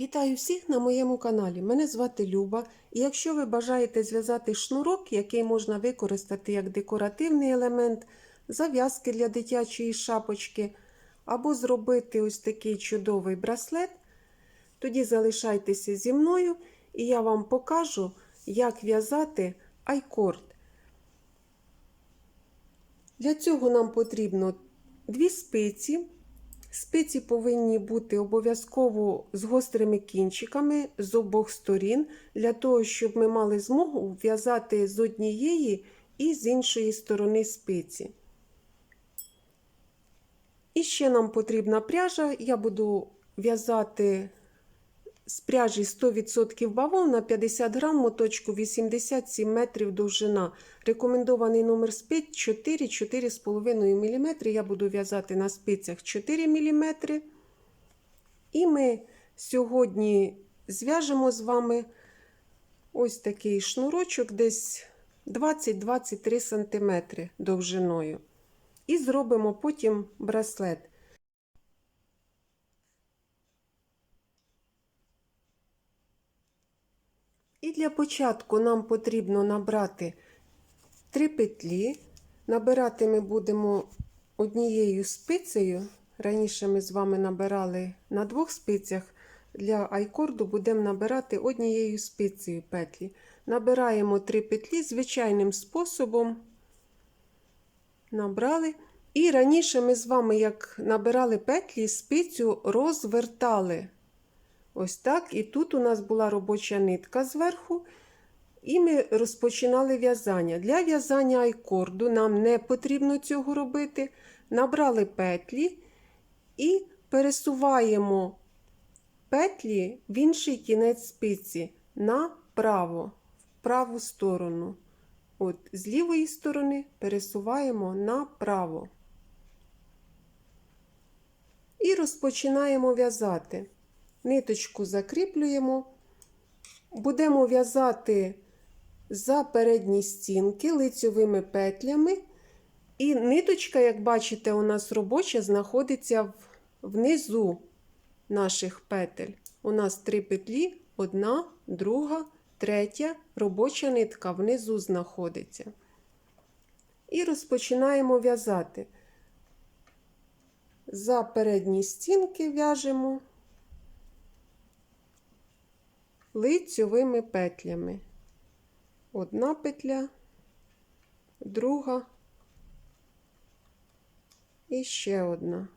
Вітаю всіх на моєму каналі. Мене звати Люба, і якщо ви бажаєте зв'язати шнурок, який можна використати як декоративний елемент, зав'язки для дитячої шапочки, або зробити ось такий чудовий браслет, тоді залишайтеся зі мною і я вам покажу, як в'язати айкорд. Для цього нам потрібно дві спиці. Спиці повинні бути обов'язково з гострими кінчиками з обох сторін, для того, щоб ми мали змогу в'язати з однієї і з іншої сторони спиці. І ще нам потрібна пряжа. Я буду в'язати з пряжі 100% бавовна на 50 грам, моточку 87 метрів довжина. Рекомендований номер спиць 4-4,5 мм. Я буду в'язати на спицях 4 мм. І ми сьогодні зв'яжемо з вами ось такий шнурочок, десь 20-23 см довжиною. І зробимо потім браслет. Для початку нам потрібно набрати 3 петлі. Набирати ми будемо однією спицею. Раніше ми з вами набирали на двох спицях. Для айкорду будемо набирати однією спицею петлі. Набираємо 3 петлі звичайним способом. Набрали. І раніше ми з вами, як набирали петлі, спицю розвертали. Ось так. І тут у нас була робоча нитка зверху. І ми розпочинали в'язання. Для в'язання айкорду нам не потрібно цього робити. Набрали петлі і пересуваємо петлі в інший кінець спиці направо, в праву сторону. От, З лівої сторони пересуваємо направо. І розпочинаємо в'язати. Ниточку закріплюємо, будемо в'язати за передні стінки лицьовими петлями. І ниточка, як бачите, у нас робоча знаходиться внизу наших петель. У нас три петлі, одна, друга, третя, робоча нитка внизу знаходиться. І розпочинаємо в'язати. За передні стінки в'яжемо лицьовими петлями. Одна петля, друга і ще одна.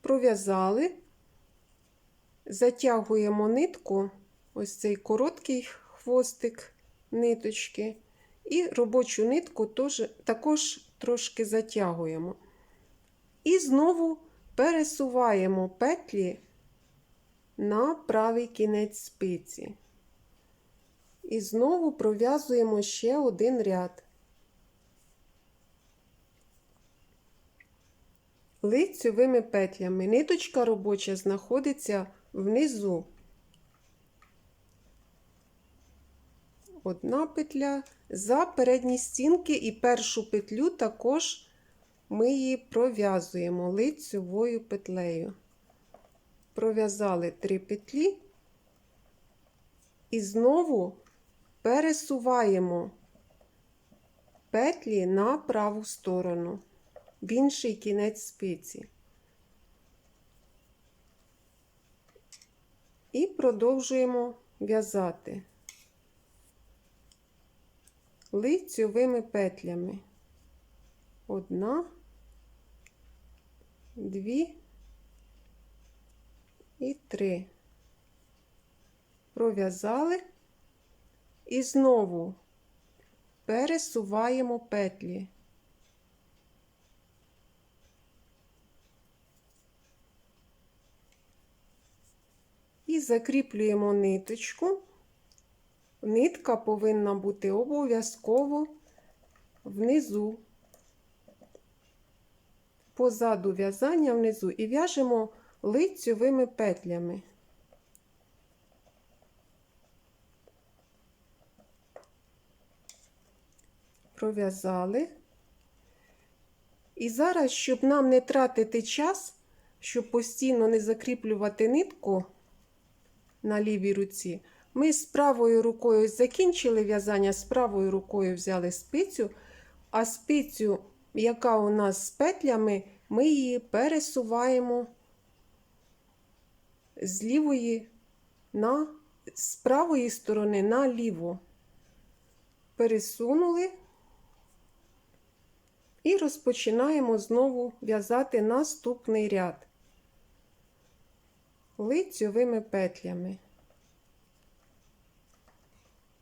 Пров'язали, затягуємо нитку, ось цей короткий хвостик ниточки, і робочу нитку теж, також трошки затягуємо. І знову пересуваємо петлі на правий кінець спиці. І знову пров'язуємо ще один ряд. Лицьовими петлями. Ниточка робоча знаходиться внизу. Одна петля за передні стінки і першу петлю також ми її пров'язуємо лицьовою петлею. Пров'язали три петлі і знову пересуваємо петлі на праву сторону, в інший кінець спиці. І продовжуємо в'язати лицьовими петлями. Одна, дві і три. Пров'язали і знову пересуваємо петлі. І закріплюємо ниточку. Нитка повинна бути обов'язково внизу, позаду в'язання внизу і в'яжемо лицьовими петлями. Пров'язали. І зараз, щоб нам не тратити час, щоб постійно не закріплювати нитку на лівій руці, ми з правою рукою закінчили в'язання, з правою рукою взяли спицю, а спицю, яка у нас з петлями, ми її пересуваємо з лівої на з правої сторони на ліву. Пересунули і розпочинаємо знову в'язати наступний ряд лицьовими петлями.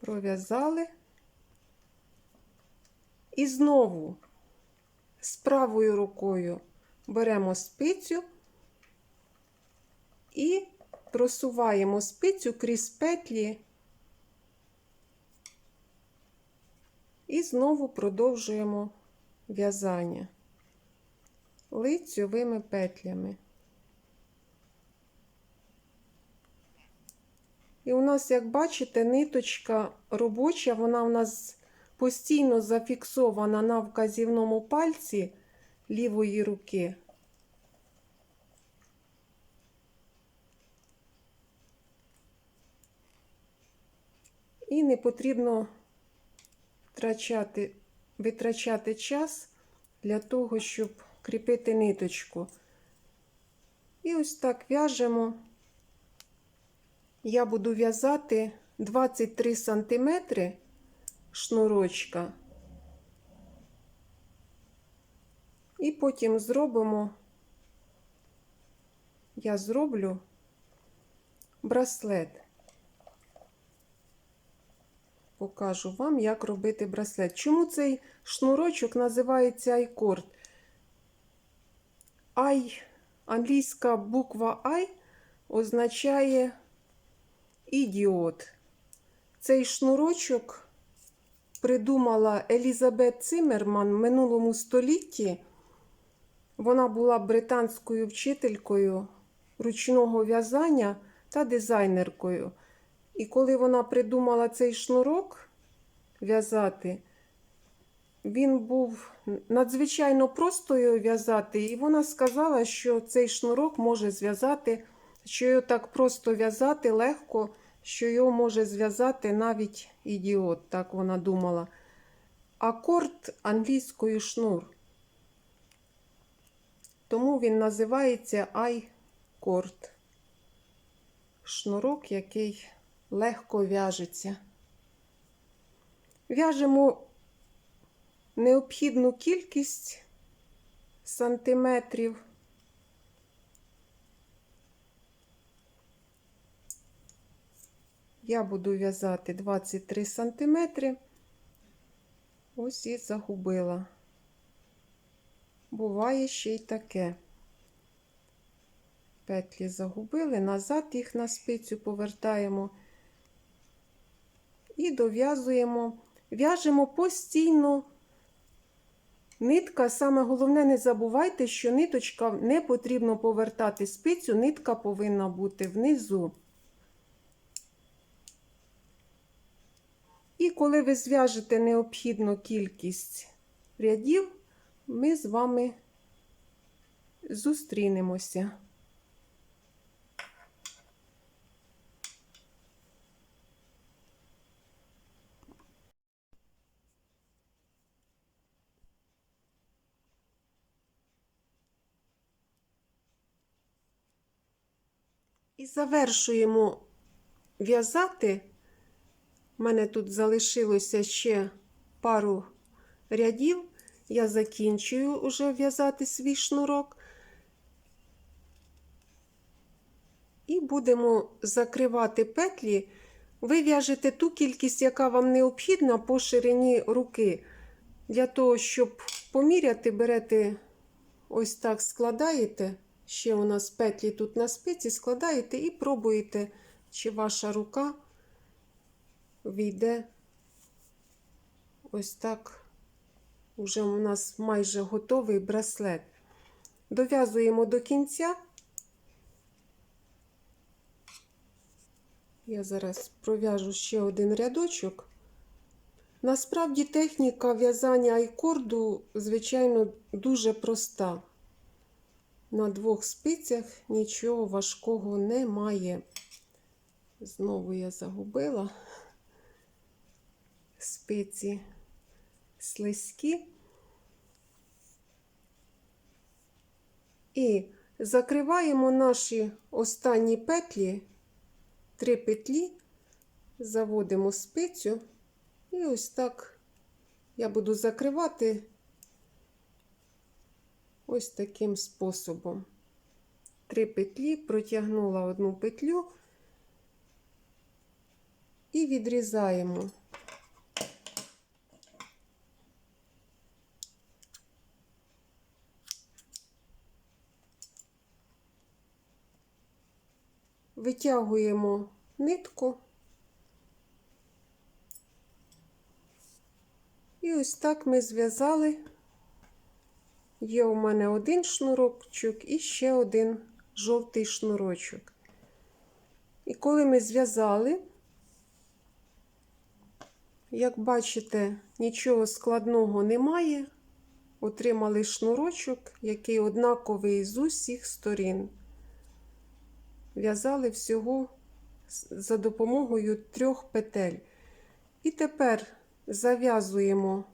Пров'язали. І знову з правою рукою беремо спицю і просуваємо спицю крізь петлі і знову продовжуємо в'язання лицьовими петлями. І у нас, як бачите, ниточка робоча, вона у нас постійно зафіксована на вказівному пальці лівої руки. І не потрібно втрачати, витрачати час для того, щоб кріпити ниточку. І ось так в'яжемо. Я буду в'язати 23 см шнурочка. І потім зробимо, я зроблю браслет. Покажу вам, як робити браслет. Чому цей шнурочок називається айкорд? Ай, англійська буква Ай означає ідіот. Цей шнурочок придумала Елізабет Цимерман в минулому столітті. Вона була британською вчителькою ручного в'язання та дизайнеркою. І коли вона придумала цей шнурок в'язати, він був надзвичайно простою в'язати, і вона сказала, що цей шнурок може зв'язати, що його так просто в'язати легко, що його може зв'язати навіть ідіот, так вона думала. Акорд англійською шнур. Тому він називається айкорд. Шнурок, який легко в'яжеться. В'яжемо необхідну кількість сантиметрів. Я буду в'язати 23 сантиметри. Ось і загубила. Буває ще й таке. Петлі загубили, назад їх на спицю повертаємо і дов'язуємо, в'яжемо постійно. Нитка, саме головне, не забувайте, що ниточка не потрібно повертати спицю, нитка повинна бути внизу. І коли ви зв'яжете необхідну кількість рядів, ми з вами зустрінемося. І завершуємо в'язати. У мене тут залишилося ще пару рядів. Я закінчую вже в'язати свій шнурок. І будемо закривати петлі. Ви в'яжете ту кількість, яка вам необхідна по ширині руки. Для того, щоб поміряти, берете ось так складаєте. Ще у нас петлі тут на спиці, складаєте і пробуєте, чи ваша рука війде ось так. Уже у нас майже готовий браслет. Дов'язуємо до кінця. Я зараз пров'яжу ще один рядочок. Насправді техніка в'язання айкорду, звичайно, дуже проста. На двох спицях нічого важкого немає. Знову я загубила спиці слизькі. І закриваємо наші останні петлі, три петлі, заводимо спицю, і ось так я буду закривати ось таким способом. Три петлі, протягнула одну петлю і відрізаємо. Витягуємо нитку. І ось так ми зв'язали. Є у мене один шнурочок і ще один жовтий шнурочок. І коли ми зв'язали, як бачите, нічого складного немає. Отримали шнурочок, який однаковий з усіх сторін. В'язали всього за допомогою трьох петель. І тепер зав'язуємо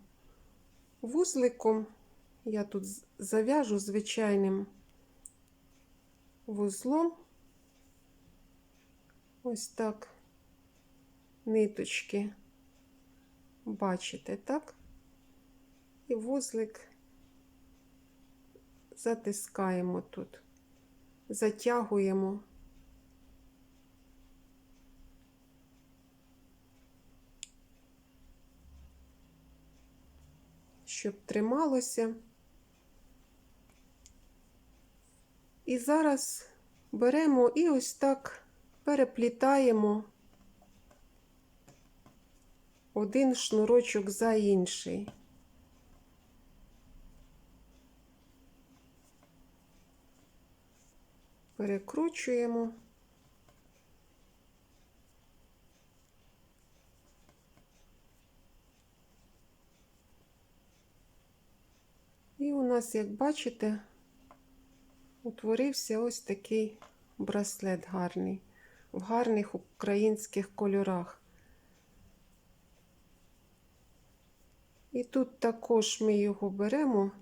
вузликом. Я тут зав'яжу звичайним вузлом. Ось так ниточки. Бачите, так? І вузлик затискаємо тут, затягуємо. Щоб трималося. І зараз беремо і ось так переплітаємо один шнурочок за інший. Перекручуємо. І у нас, як бачите, утворився ось такий браслет гарний, в гарних українських кольорах. І тут також ми його беремо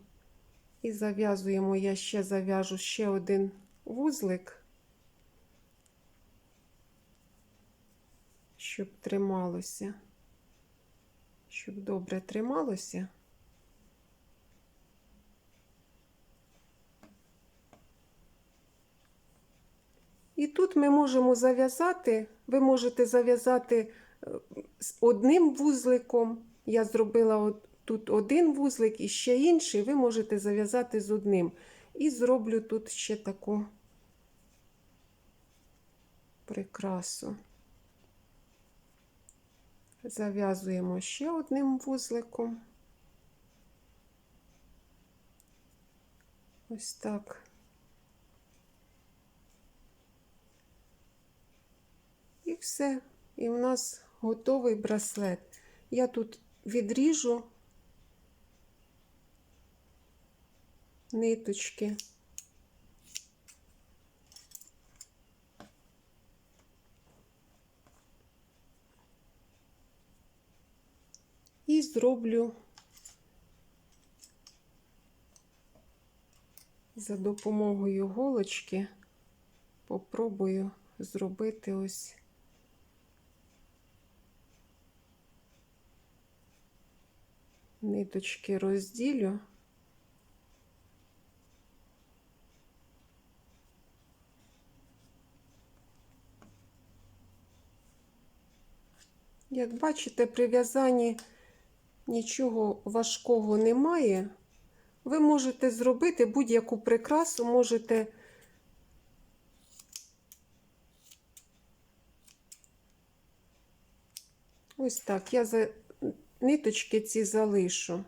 і зав'язуємо, я ще зав'яжу ще один вузлик, щоб трималося, щоб добре трималося. І тут ми можемо зав'язати, ви можете зав'язати з одним вузликом. Я зробила от тут один вузлик і ще інший, ви можете зав'язати з одним. І зроблю тут ще таку прикрасу. Зав'язуємо ще одним вузликом. Ось так. І все. І в нас готовий браслет. Я тут відріжу ниточки. І зроблю за допомогою голочки, попробую зробити ось ниточки розділю. Як бачите, при в'язанні нічого важкого немає. Ви можете зробити будь-яку прикрасу, можете ось так. Я за ниточки ці залишу,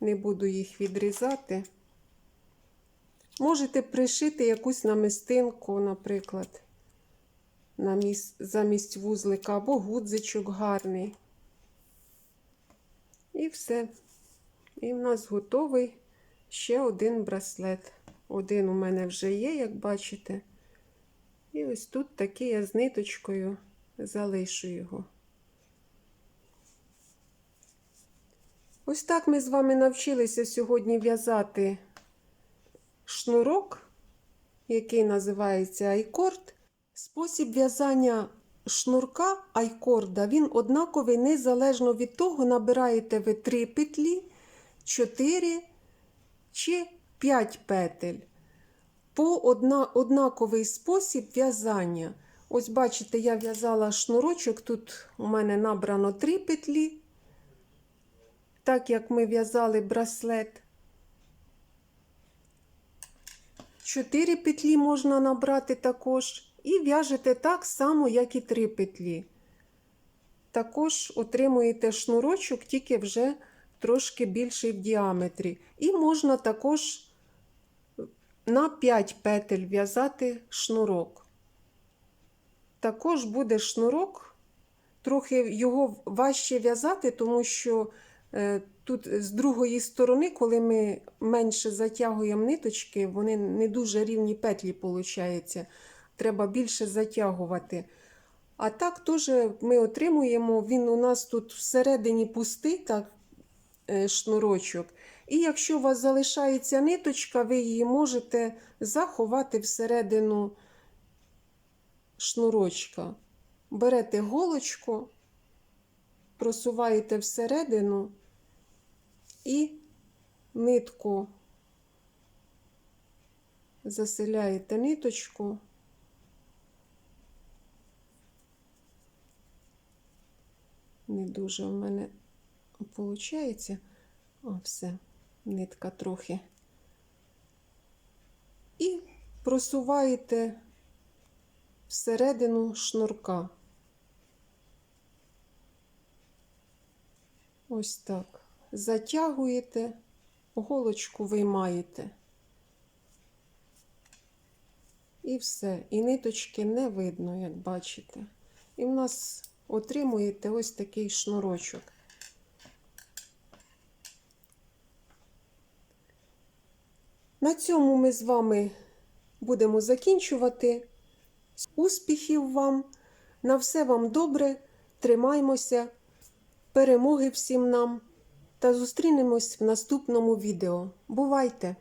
не буду їх відрізати. Можете пришити якусь намистинку, наприклад, замість вузлика або гудзичок гарний. І все. І в нас готовий ще один браслет. Один у мене вже є, як бачите. І ось тут таки я з ниточкою залишу його. Ось так ми з вами навчилися сьогодні в'язати шнурок, який називається айкорд. Спосіб в'язання шнурка айкорда, він однаковий незалежно від того, набираєте ви 3 петлі, 4 чи 5 петель. По одна, однаковий спосіб в'язання. Ось бачите, я в'язала шнурочок, тут у мене набрано 3 петлі, так як ми в'язали браслет. 4 петлі можна набрати також. І в'яжете так само, як і 3 петлі. Також отримуєте шнурочок, тільки вже трошки більший в діаметрі. І можна також на 5 петель в'язати шнурок. Також буде шнурок, трохи його важче в'язати, тому що тут з другої сторони, коли ми менше затягуємо ниточки, вони не дуже рівні петлі виходить. Треба більше затягувати. А так теж ми отримуємо, він у нас тут всередині пустий так, е, шнурочок. І якщо у вас залишається ниточка, ви її можете заховати всередину шнурочка. Берете голочку, просуваєте всередину і нитку заселяєте ниточку. Не дуже в мене виходить. О, все, нитка трохи. І просуваєте всередину шнурка. Ось так. Затягуєте, голочку виймаєте. І все. І ниточки не видно, як бачите. І в нас отримуєте ось такий шнурочок. На цьому ми з вами будемо закінчувати. Успіхів вам! На все вам добре! Тримаймося, перемоги всім нам та зустрінемось в наступному відео. Бувайте!